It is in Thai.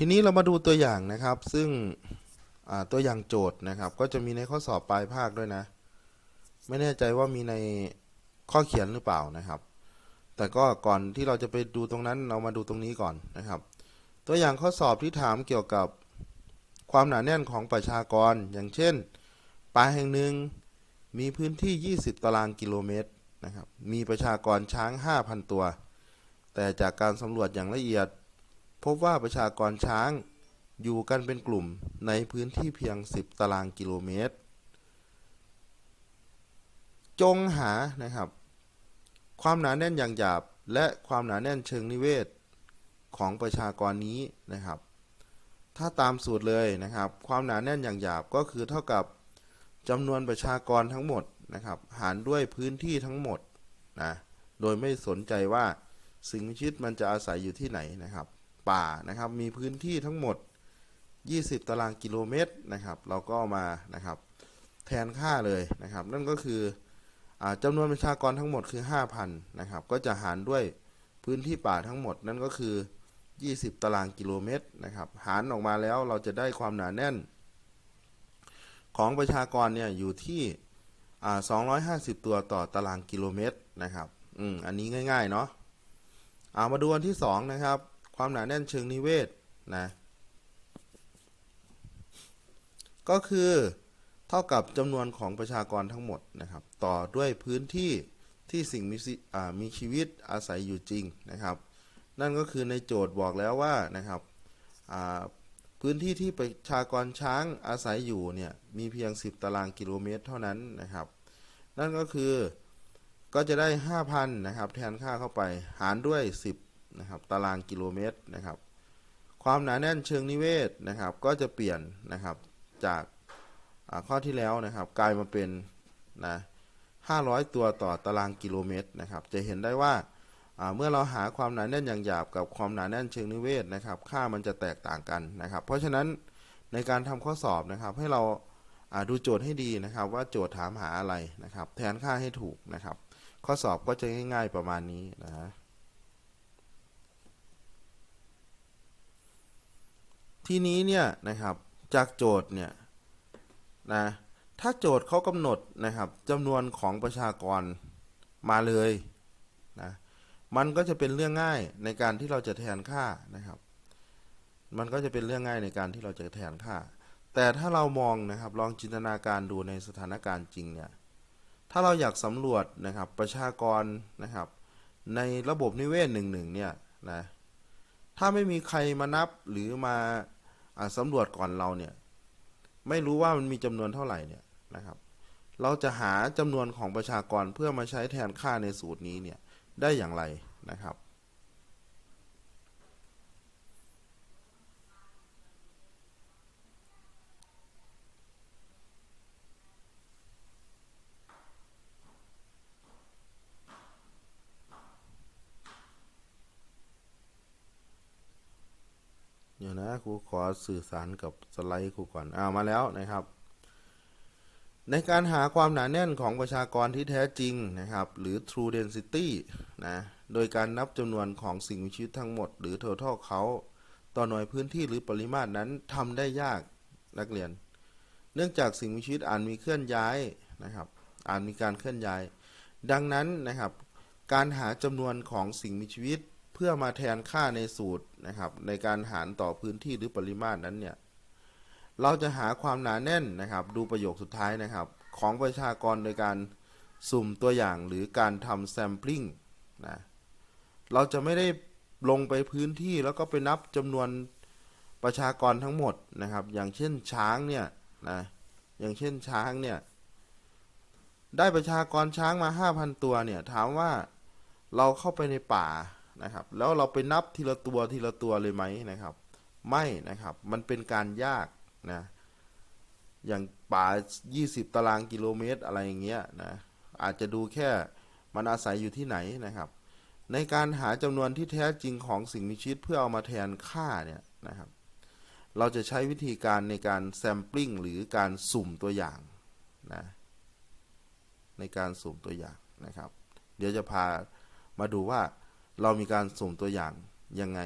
ทีนี้เรามาดูตัวอย่างนะครับ ซึ่งตัวอย่างโจทย์นะครับ ก็จะมีในข้อสอบปลายภาคด้วยนะ ไม่แน่ใจว่ามีในข้อเขียนหรือเปล่านะครับ แต่ก็ก่อนที่เราจะไปดูตรงนั้นเรามาดูตรงนี้ก่อนนะครับ ตัวอย่างข้อสอบที่ถามเกี่ยวกับความหนาแน่นของประชากร อย่างเช่นป่าแห่งหนึ่งมีพื้นที่ 20 ตารางกิโลเมตรนะครับ มีประชากรช้าง 5,000 ตัว แต่จากการสำรวจอย่างละเอียด พบว่าประชากรช้างอยู่กันเป็นกลุ่มในพื้นที่เพียง 10 ตารางกิโลเมตร จงหานะครับ ความหนาแน่นอย่างหยาบและความหนาแน่นเชิงนิเวศของประชากรนี้นะครับ ถ้าตามสูตรเลยนะครับ ความหนาแน่นอย่างหยาบก็คือเท่ากับจำนวนประชากรทั้งหมดนะครับ หารด้วยพื้นที่ทั้งหมดนะโดยไม่สนใจว่าสิ่งมีชีวิตมันจะอาศัยอยู่ที่ไหนนะครับ ป่านะครับ มีพื้นที่ทั้งหมด 20 ตารางกิโลเมตรนะครับ เราก็มานะครับ แทนค่าเลยนะครับ นั่นก็คืออจำนวนประชากรทั้งหมดคือ 5,000 นะครับ ก็จะหารด้วยพื้นที่ป่าทั้งหมดนั่นก็คือ 20 ตารางกิโลเมตรนะครับ หารออกมาแล้วเราจะได้ความหนาแน่น ของประชากรเนี่ยอยู่ที่อ่า250 ตัวต่อตารางกิโลเมตรนะครับ อืม อันนี้ง่าย ๆ เนาะเอามาดูอันที่ 2 นะครับ ความหนาแน่นเชิงนิเวศนะ ก็คือเท่ากับจำนวนของประชากรทั้งหมดนะครับ ต่อด้วยพื้นที่ที่สิ่งมีชีอ่ามีชีวิตอาศัยอยู่จริงนะครับ นั่นก็คือในโจทย์บอกแล้วว่านะครับพื้นที่ที่ประชากรช้างอาศัยอยู่เนี่ยมีเพียง 10 ตารางกิโลเมตรเท่านั้นนะครับ นั่นก็คือก็จะได้ 5,000 นะครับ แทนค่าเข้าไปหารด้วย 10 นะครับตารางกิโลเมตรนะครับ ความหนาแน่นเชิงนิเวศนะครับ ก็จะเปลี่ยนนะครับจากข้อที่แล้วนะครับ กลายมาเป็นนะ500 ตัวต่อตารางกิโลเมตรนะครับ จะเห็นได้ว่าเมื่อเราหาความหนาแน่นอย่างหยาบกับความหนาแน่นเชิงนิเวศนะครับ ค่ามันจะแตกต่างกันนะครับ เพราะฉะนั้นในการทำข้อสอบนะครับ ให้เราอ่าดูโจทย์ให้ดีนะครับ ว่าโจทย์ถามหาอะไรนะครับ แทนค่าให้ถูกนะครับ ข้อสอบก็จะง่ายๆประมาณนี้นะฮะ ทีนี้เนี่ยนะครับจากโจทย์เนี่ยนะถ้าโจทย์เขากำหนดนะครับจำนวนของประชากรมาเลยนะมันก็จะเป็นเรื่องง่ายในการที่เราจะแทนค่านะครับ มันก็จะเป็นเรื่องง่ายในการที่เราจะแทนค่า แต่ถ้าเรามองนะครับลองจินตนาการดูในสถานการณ์จริงเนี่ยถ้าเราอยากสำรวจนะครับประชากรนะครับ ในระบบนิเวศหนึ่งหนึ่งเนี่ยนะถ้าไม่มีใครมานับหรือมา สำรวจก่อนเราเนี่ย ไม่รู้ว่ามันมีจำนวนเท่าไหร่เนี่ยนะครับ เราจะหาจำนวนของประชากรเพื่อมาใช้แทนค่าในสูตรนี้เนี่ยได้อย่างไรนะครับ เดี๋ยวนะค รูขอสื่อสารกับสไลด์ครูก่อนอ้ามาแล้วนะครับ ในการหาความหนาแน่นของประชากรที่แท้จริงนะครับ หรือ true density นะโดยการนับจำนวนของสิ่งมีชีวิตทั้งหมด หรือ total เขาต่อหน่วยพื้นที่หรือปริมาตรนั้นทำได้ยากนักเรียน เนื่องจากสิ่งมีชีวิตอาจมีเคลื่อนย้ายนะครับอาจมีการเคลื่อนย้าย ดังนั้นนะครับ การหาจำนวนของสิ่งมีชีวิต พื่อมาแทนค่าในสูตรนะครับ ในการหารต่อพื้นที่หรือปริมาตรนั้นเนี่ยเราจะหาความหนาแน่นนะครับ ดูประโยคสุดท้ายนะครับ ของประชากรโดยการสุ่มตัวอย่างหรือการทำแซมพลิงนะเราจะไม่ได้ลงไปพื้นที่แล้วก็ไปนับจำนวนประชากรทั้งหมดนะครับ อย่างเช่นช้างเนี่ยนะอย่างเช่นช้างเนี่ยได้ประชากรช้างมา 5,000 ตัวเนี่ยถามว่าเราเข้าไปในป่า นะครับ แล้วเราไปนับทีละตัวทีละตัวเลยไหมนะครับ ไม่นะครับ มันเป็นการยากนะ อย่างป่า 20 ตารางกิโลเมตรอะไรอย่างเงี้ยนะ อาจจะดูแค่มันอาศัยอยู่ที่ไหนนะครับ ในการหาจำนวนที่แท้จริงของสิ่งมีชีวิตเพื่อเอามาแทนค่าเนี่ยนะครับ เราจะใช้วิธีการในการแซมปลิ้งหรือการสุ่มตัวอย่างนะในการสุ่มตัวอย่างนะครับ เดี๋ยวจะพามาดูว่า เรามีการสุ่มตัวอย่างยังไง